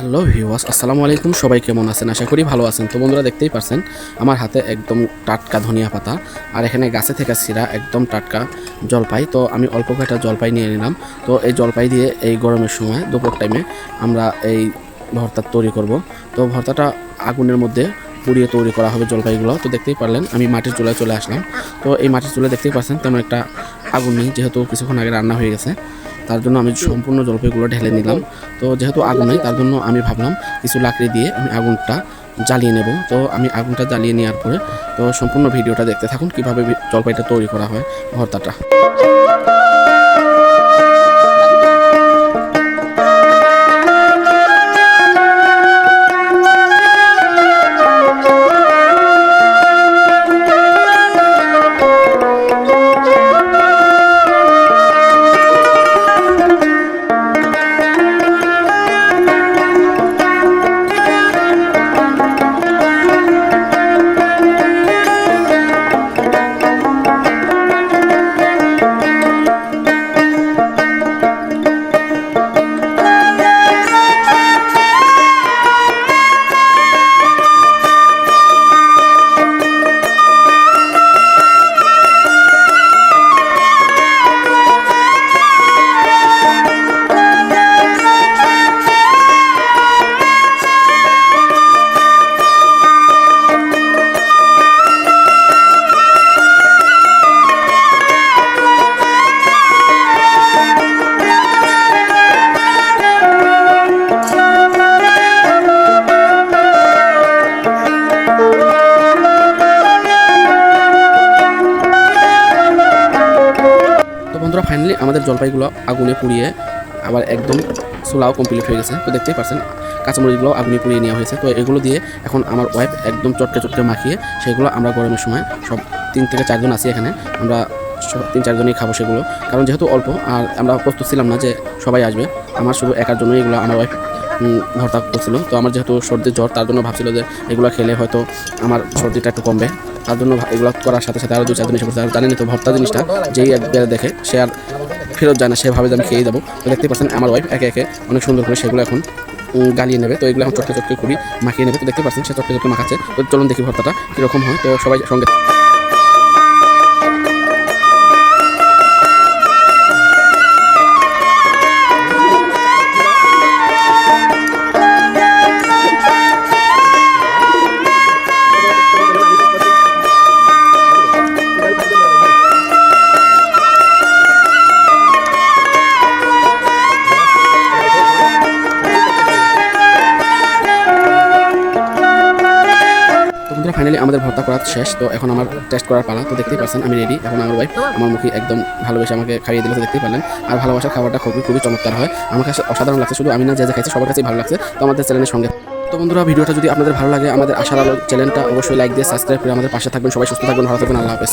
Hello ভিওয়াস আসসালামু আলাইকুম। সবাই কেমন আছেন? আশা করি ভালো আছেন। তো বন্ধুরা, দেখতেই পারছেন, আমার হাতে একদম টাটকা ধনিয়া পাতা আর এখানে গাছে থেকে ছিঁড়া একদম টাটকা জলপাই। তো আমি অল্প কয়েকটা জলপাই নিয়ে নিলাম। তো এই জলপাই দিয়ে এই গরমের সময় দুপুর টাইমে আমরা এই ভর্তা তৈরি করব। তো ভর্তাটা আগুনের মধ্যে পুড়িয়ে তৈরি করা হবে জলপাইগুলো। তো দেখতেই পারলেন, আমি মাটির চুলায় চলে আসলাম। তো এই মাটির চুলায় দেখতেই পাচ্ছেন তেমন একটা আগুন নেই, যেহেতু কিছুক্ষণ আগে রান্না হয়ে গেছে। তার জন্য আমি সম্পূর্ণ জলপাইগুলো ঢেলে নিলাম। তো যেহেতু আগুন নেই, তার জন্য আমি ভাবলাম কিছু লাকড়ি দিয়ে আমি আগুনটা জ্বালিয়ে নেব। তো আমি আগুনটা জ্বালিয়ে নেওয়ার পরে, তো সম্পূর্ণ ভিডিওটা দেখতে থাকুন, কীভাবে জলপাইটা তৈরি করা হয় ভর্তাটা। বন্ধুরা ফাইনালি আমাদের জলপাইগুলো আগুনে পুড়িয়ে আবার একদম সোলাও কমপ্লিট হয়ে গেছে। তো দেখতেই পারছেন কাঁচামরিচগুলো আগুনে পুড়িয়ে নেওয়া হয়েছে। তো এগুলো দিয়ে এখন আমার ওয়াইফ একদম চটকে চটকে মাখিয়ে সেগুলো আমরা গরমের সময় সব তিন থেকে চারজন আছি এখানে, আমরা তিন চারজনই খাব সেগুলো। কারণ যেহেতু অল্প, আর আমরা প্রস্তুত ছিলাম না যে সবাই আসবে, আমার শুধু একার জন্যই এগুলো আমার ওয়াইফ ভর্তা করছিল। তো আমার যেহেতু সর্দির জ্বর, তার জন্য ভাবছিল যে এগুলো খেলে হয়তো আমার সর্দিটা একটু কমবে। তার জন্য এগুলো করার সাথে সাথে আরও দু চারজন এসে পড়ছে আর জানেনই তো ভর্তা জিনিসটা, যেই একবার দেখে, সে আর ফেরত যায় না, সে ভাবে যে আমি খেয়ে যাব। তো দেখতে পাচ্ছেন আমার ওয়াইফ একে একে অনেক সুন্দর করে সেগুলো এখন গালিয়ে নেবে। তো এগুলো এখন চটকে চটকে খুবই মাখিয়ে নেবে। তো দেখতে পাচ্ছেন সে চটকে চটকে মাখাচ্ছে। তো চলুন দেখি ভর্তাটা কীরকম হয়। তো সবাই সঙ্গে আমাদের ভর্তা করা শেষ, তো এখন আমার টেস্ট করার পালা। তো দেখতেই পাচ্ছেন, আমি রেডি এখন আমার ওয়াইফ আমার মুখে একদম ভালোবেসে আমাকে খাইয়ে দিলে, তো দেখতেই পারলেন। আর ভালোবাসার খাবারটা খুবই খুবই চমৎকার হয়। আমার কাছে অসাধারণ লাগছে, শুধু আমি না, যে যে খাইছে সবার কাছেই ভালো লাগছে। তো আমাদের চ্যানেলের সঙ্গে তো বন্ধুরা, ভিডিওটা যদি আপনাদের ভালো লাগে, আমাদের আশার আলো চ্যানেলটা অবশ্যই লাইক দিয়ে সাবস্ক্রাইব করে আমাদের পাশে থাকবেন। সবাই সুস্থ থাকবেন, ভালো থাকবেন, আল্লাহ হাফেজ।